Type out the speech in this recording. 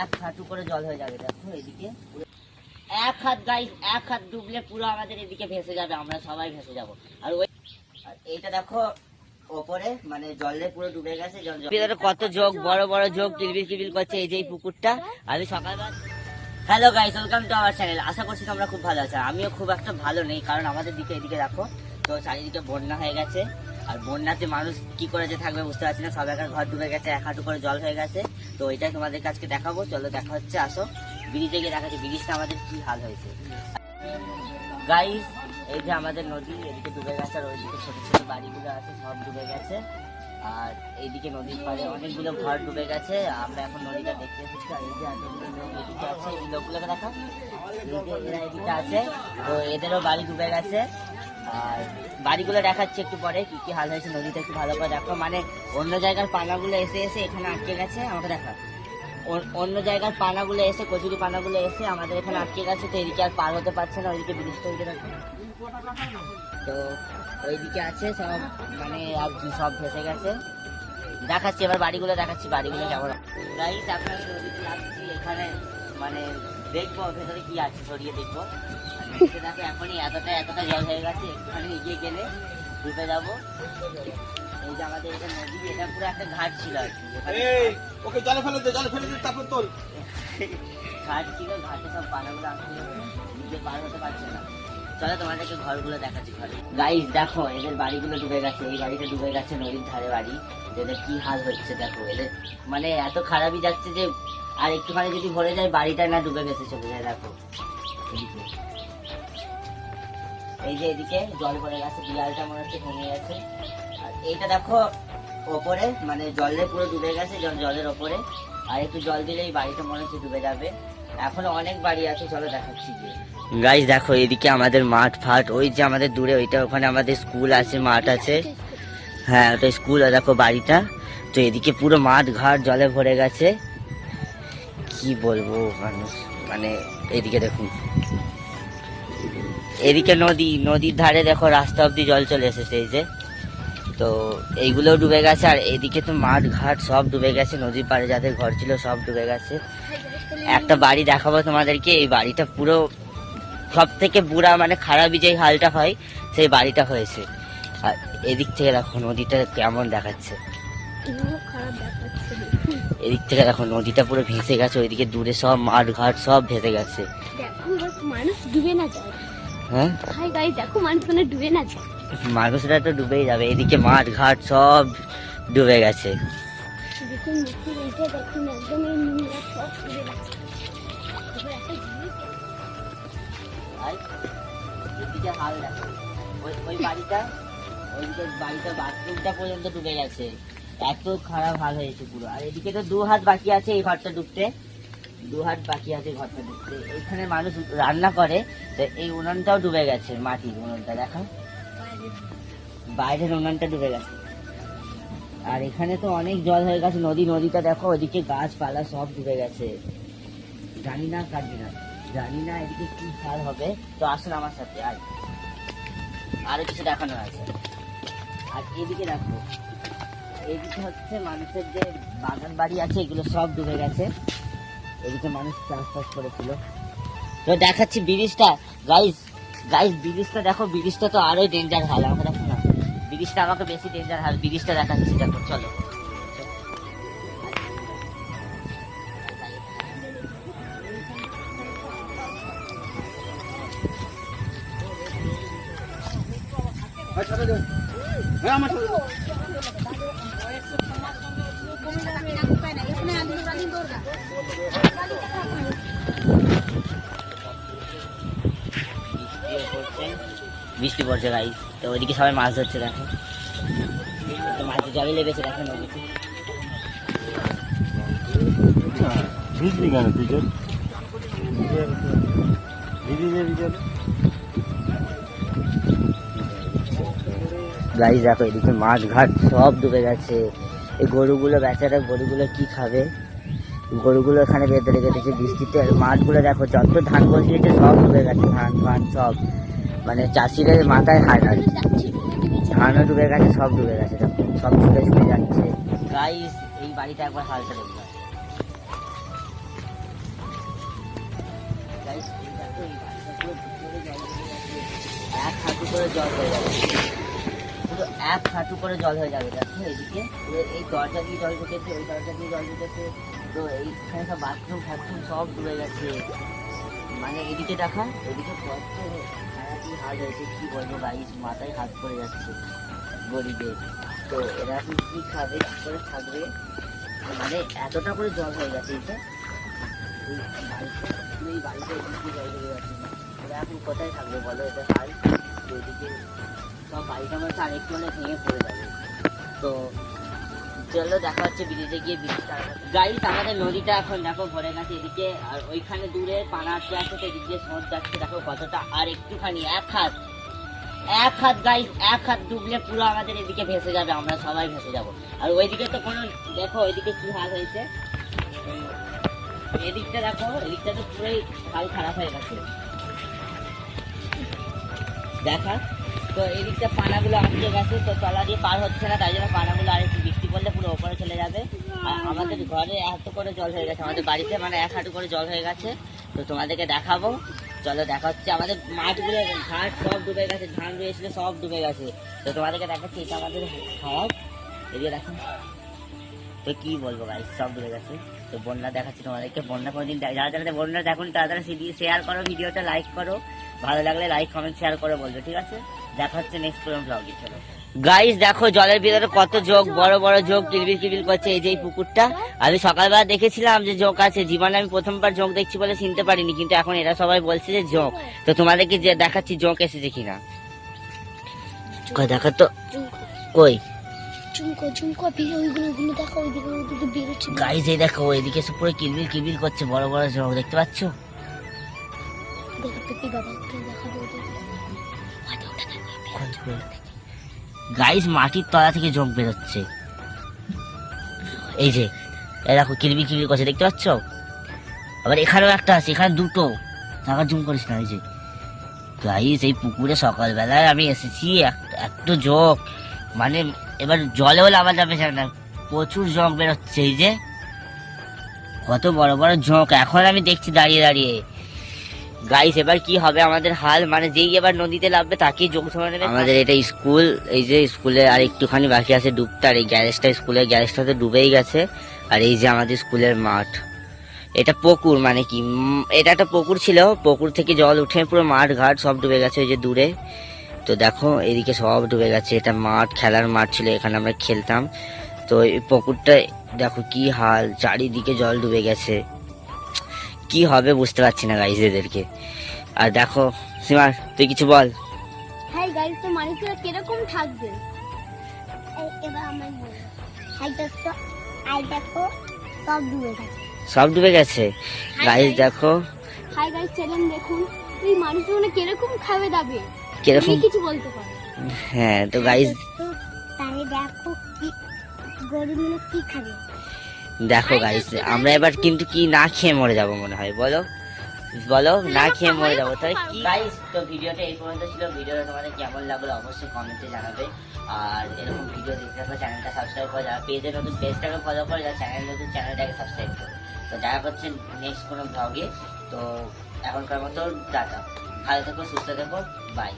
এক হাঁটু করে জল হয়ে যাবে দেখো এদিকে। এক হাত গাইস এক হাত ডুবলে পুরো আমাদের এদিকে ভেসে যাবে আমরা সবাই ভেসে যাব। আর ওই এইটা দেখো ওপরে মানে জলে পুরো ডুবে গেছে জল কত যোগ বড় বড় যোগ কিলবিল কিলবিল করছে এই যে পুকুরটা। আমি সকালবেলা hello guys welcome to our channel আশা করছি তোমরা খুব ভালো আছো। আমিও খুব একটা ভালো নেই কারণ আমাদের দিকে এদিকে দেখো তো চারিদিকে বন্যা হয়ে গেছে। আর বন্যাতে মানুষ কি করে যে থাকবে বুঝতে পারছি না সবাইকার ঘর ডুবে গেছে এক হাঁটু করে জল হয়ে গেছে। তো ওইটাই তোমাদের কাছকে দেখাবো। চলো দেখা হচ্ছে, আসো। ব্রিজে গিয়ে দেখাচ্ছি ব্রিজটা আমাদের কি হাল হয়েছে। গাইস এই যে আমাদের নদী, এদিকে ডুবে গেছে আর ওইদিকে ছোট ছোট বাড়িগুলো আছে, সব ডুবে গেছে। আর এইদিকে নদীর পাড়ে অনেকগুলো ঘর ডুবে গেছে। আমরা এখন নদীটা দেখতে এসেছি, আর এই যে লোক এদিকে আছে। এই লোকগুলোকে দেখা। এরা এদিকে আছে, তো এদেরও বাড়ি ডুবে গেছে। আর বাড়িগুলো দেখাচ্ছি একটু পরে, কি কি হাল হয়েছে নদীটা একটু ভালো করে দেখো। মানে অন্য জায়গার পানাগুলো এসে এসে এখানে আটকে গেছে, আমাকে দেখা। অন্য জায়গার পানাগুলো এসে, কচুরি পানাগুলো এসে আমাদের এখানে আটকে গেছে, তো এদিকে আর পার হতে পারছে না, ওইদিকে ব্রিজ তৈরি দেখো তো ওইদিকে আছে, সব মানে আর কি, সব ভেসে গেছে। দেখাচ্ছি, এবার বাড়িগুলো দেখাচ্ছি, বাড়িগুলো কেমন আপনার আসছি, এখানে মানে দেখব, ভেতরে কি আছে সরিয়ে দেখব। এখনই এতটা এতটা জল হয়ে গেছে একটুখানি এগিয়ে গেলে যাব। এই যে আমাদের এটা নদী এটা পুরো একটা ঘাট ছিল আর কি। ওকে জলে ফেলে দে জলে ফেলে দে তারপর তোল। ঘাট ছিল ঘাটে সব পানাগুলো আসছিল নিজে পার হতে পারছে না। চলো তোমাদেরকে ঘরগুলো দেখাচ্ছি ঘরে। গাইস দেখো এদের বাড়িগুলো ডুবে গেছে এই বাড়িটা ডুবে গেছে নদীর ধারে বাড়ি। এদের কি হাল হচ্ছে দেখো এদের মানে এত খারাপই যাচ্ছে যে আর একটুখানি যদি ভরে যায় বাড়িটা না ডুবে গেছে চলে যায় দেখো। এই যে এদিকে জল পড়ে গেছে, বিড়ালটা মনে হচ্ছে ভেঙে গেছে। আর এইটা দেখো, ওপরে মানে জলে পুরো ডুবে গেছে, জল জলের ওপরে। আর একটু জল দিলেই বাড়িটা মনে হচ্ছে ডুবে যাবে। এখনও অনেক বাড়ি আছে, চলো দেখাচ্ছি গাইজ দেখো এদিকে আমাদের মাঠ ফাট, ওই যে আমাদের দূরে, ওইটা ওখানে আমাদের স্কুল আছে, মাঠ আছে। হ্যাঁ ওটা স্কুল দেখো বাড়িটা। তো এদিকে পুরো মাঠ ঘাট জলে ভরে গেছে। কি বলব মানুষ মানে এদিকে দেখুন। এদিকে নদী নদীর ধারে দেখো রাস্তা অব্দি জল চলে এসেছে এই যে। তো এইগুলোও ডুবে গেছে আর এদিকে তো মাঠ ঘাট সব ডুবে গেছে নদীর পাড়ে যাদের ঘর ছিল সব ডুবে গেছে। একটা বাড়ি দেখাবো তোমাদেরকে এই বাড়িটা পুরো সব থেকে বুড়া মানে খারাপই যে হালটা হয় সেই বাড়িটা হয়েছে। আর এদিক থেকে দেখো নদীটা কেমন দেখাচ্ছে। এদিক থেকে দেখো নদীটা পুরো ভেসে গেছে ওইদিকে দূরে সব মাঠ ঘাট সব ভেসে গেছে। মানুষ ডুবে না যায়। হ্যাঁ? হাই গাই দেখো মানুষ মানে ডুবে না মানুষরা তো ডুবেই যাবে এদিকে মাঠ ঘাট সব ডুবে গেছে। দেখুন দেখুন এইটা দেখুন একদম এই নোংরা সব ডুবে গেছে। এবার একটা জিনিস আর এদিকে হাল দেখো। ওই ওই বাড়িটা ওইদিকে বাড়িটা বাথরুমটা পর্যন্ত ডুবে গেছে। এত খারাপ হাল হয়েছে পুরো। আর এদিকে তো দু হাত বাকি আছে এই ঘরটা ডুবতে। দু হাত বাকি আছে ঘরটা ডুবতে এইখানে মানুষ রান্না করে, তো এই উনানটাও ডুবে গেছে, মাটির উনানটা, দেখো। বাইরের উনানটা ডুবে গেছে। আর এখানে তো অনেক জল হয়ে গেছে, নদী, নদীটা দেখো, ওদিকে গাছপালা সব ডুবে গেছে। জানি না কাটবি না জানি না এদিকে কি হাল হবে। তো আসুন আমার সাথে আর আরও কিছু দেখানোর আছে। আর এদিকে দেখো, এদিকে হচ্ছে মানুষের যে বাগান বাড়ি আছে, এগুলো সব ডুবে গেছে। এদিকে মানুষ চাষবাস করেছিল। তো দেখাচ্ছি ব্রিজটা। গাইজ গাইস ব্রিজটা দেখো, ব্রিজটা তো আরোই ডেঞ্জার হাল আমাকে দেখো না। ব্রিজটা আমাকে বেশি ডেঞ্জার হাল ব্রিজটা দেখাচ্ছি, দেখো, চলো। আমার বৃষ্টি পড়ছে গাই তো ওইদিকে সবাই মাছ ধরছে দেখো। তো মাছ জলে লেগেছে দেখো নদীতে। ভিজলি কেন তুই চল ভিজে যাবি দেখো এদিকে মাছ ঘাট সব ডুবে গেছে। এই গরুগুলো বেচারা গরুগুলো কি খাবে? গরুগুলো এখানে বেঁধে রেখে দিয়েছে বৃষ্টিতে মাঠগুলো দেখো, যত ধান বসিয়েছে, সব ডুবে গেছে, ধান ফান সব। মানে চাষিদের মাথায় হাত আর। ধানও ডুবে গেছে, সব ডুবে গেছে সব ছুটে ছুটে যাচ্ছে। গাইস এই বাড়িটা একবার হালটা দেখলাম দেখো, এই বাড়িটা পুরো ভিতরে জল ঢুকে গেছে। এক হাঁটু করে জল হয়ে যাবে। এক হাঁটু করে জল হয়ে যাবে, দেখো, এদিকে। এই দরজা দিয়ে জল ঢুকেছে ওই দরজা দিয়ে জল ঢুকেছে। তো এইখানে সব বাথরুম ফাথরুম সব ডুবে গেছে। মানে এদিকে দেখা, এদিকে কত হাল হয়েছে কি বলব গাইস মাথায় হাত পড়ে যাচ্ছে গরিবের। তো এরা এখন কি খাবে, কি করে থাকবে? মানে এতটা করে জল হয়ে গেছে এটা এই বাড়িতে এই বাড়িতে এদিকে জল হয়ে এরা এখন কোথায় থাকবে বলো এটা হাল এদিকে সব বাড়িটা মনে হচ্ছে আরেকটু হলে ভেঙে পড়ে যাবে। তো চলো দেখা হচ্ছে, ব্রিজে গিয়ে ব্রিজ গাইস আমাদের নদীটা এখন দেখো ভরে গেছে এদিকে, আর ওইখানে দূরে পানাতে আছে দিয়ে স্রোত যাচ্ছে, দেখো কতটা। আর একটুখানি, এক হাত এক হাত গাইস এক হাত ডুবলে পুরো আমাদের এদিকে ভেসে যাবে, আমরা সবাই ভেসে যাব। আর ওইদিকে তো কোনো, দেখো ওইদিকে কি হাল হয়েছে? এদিকটা দেখো, এদিকটা তো পুরোই হাল খারাপ হয়ে গেছে। দেখা, তো এদিকটা পানাগুলো আটকে গেছে, তো তলা দিয়ে পার হচ্ছে না, তাই জন্য পানাগুলো আর পড়লে পুরো ওপরে চলে যাবে। আর আমাদের ঘরে এত করে জল হয়ে গেছে, আমাদের বাড়িতে মানে এক হাঁটু করে জল হয়ে গেছে। তো তোমাদেরকে দেখাবো। চলো দেখা হচ্ছে। আমাদের মাঠগুলো ঘাট সব ডুবে গেছে, ধান রয়েছিল সব ডুবে গেছে। তো তোমাদেরকে দেখাচ্ছি, এটা আমাদের খারাপ এদিকে দেখো। তো কি বলব গাইস সব ডুবে গেছে। তো বন্যা দেখাচ্ছি তোমাদেরকে। বন্যা কোনোদিন যারা যারা বন্যা দেখুন, তারা তারা শেয়ার করো, ভিডিওটা লাইক করো। ভালো লাগলে লাইক কমেন্ট শেয়ার করে বলবে, ঠিক আছে? দেখা হচ্ছে নেক্সট ব্লগে চলো। গাইস দেখো জলের ভিতরে কত যোগ বড় বড় যোগ কিলবিল কিলবিল করছে এই যে এই পুকুরটা। আমি সকালবেলা দেখেছিলাম যে যোগ আছে জীবনে আমি প্রথমবার যোগ দেখছি বলে চিনতে পারিনি কিন্তু এখন এরা সবাই বলছে যে যোগ তো তোমাদেরকে যে দেখাচ্ছি যোগ এসেছে কিনা? কই দেখো তো। কই? চুমকো চুমকো বেরিয়ে ওইগুলো ওইগুলো দেখো ওইদিকে ওইদিকে বেরোচ্ছে গাইস এই দেখো এদিকে সব পুরো কিলবিল কিলবিল করছে বড় বড় যোগ দেখতে পাচ্ছ? দেখো পেপি বাবাকে দেখাবো গাইস মাটির তলা থেকে যোগ বেরোচ্ছে। এই যে, এই দেখো, কিলবিল কিলবিল করছে, দেখতে পাচ্ছ? আবার এখানেও একটা আছে, এখানে দুটো। টাকা জুম করিস না, এই যে। গাইস এই পুকুরে সকালবেলায় আমি এসেছি এত যোগ মানে এবার জলে হলে আমার যাবে না, প্রচুর জগ বেরোচ্ছে, এই যে। কত বড় বড় ঝোঁক এখন আমি দেখছি দাঁড়িয়ে দাঁড়িয়ে। গাইস এবার কি হবে? আমাদের হাল মানে যেই এবার নদীতে নামবে, তাকেই যোগ নেবে। আমাদের এটা স্কুল, এই যে স্কুলে আর একটুখানি বাকি আছে ডুবতে আর এই গ্যারেজটা স্কুলের গ্যারেজটা তো ডুবেই গেছে। আর এই যে আমাদের স্কুলের মাঠ। এটা পুকুর মানে কি? এটা একটা পুকুর ছিল, পুকুর থেকে জল উঠে পুরো মাঠ ঘাট সব ডুবে গেছে ওই যে দূরে। তো দেখো, এদিকে সব ডুবে গেছে। এটা মাঠ, খেলার মাঠ ছিল, এখানে আমরা খেলতাম। তো এই পুকুরটা দেখো কি হাল, চারিদিকে জল ডুবে গেছে। কি হবে বুঝতে পারছি না গাইজ এদেরকে। আর দেখো সীমা তুই কিছু বল। হাই গাইস তো মানুষরা কীরকম থাকবে? এবার আমার হাই দেখো হাই দেখো সব ডুবে গেছে। সব ডুবে গেছে? গাইজ দেখো। হাই গাইস চ্যানেল দেখুন। এই মানুষগুলো কীরকম খাবে দাবে? কীরকম? কিছু বলতে পারে? হ্যাঁ তো গাইজ তাহলে দেখো কি মানুষ কি খাবে? দেখো গাইস আমরা এবার কিন্তু কি না খেয়ে মরে যাব মনে হয় বলো? বলো না খেয়ে মরে যাব তাই কি? গাইজ তো ভিডিওটা এই পর্যন্ত ছিল ভিডিওটা তোমাদের কেমন লাগল অবশ্যই কমেন্টে জানাবে। আর এরকম ভিডিও দেখতে থাকো চ্যানেলটা সাবস্ক্রাইব করে যারা পেজে নতুন পেজটাকে ফলো করে যারা চ্যানেল নতুন চ্যানেলটাকে সাবস্ক্রাইব করো। তো দেখা করছে নেক্সট কোনো ব্লগে তো এখনকার মতো টাটা। ভালো থেকো সুস্থ থেকো বাই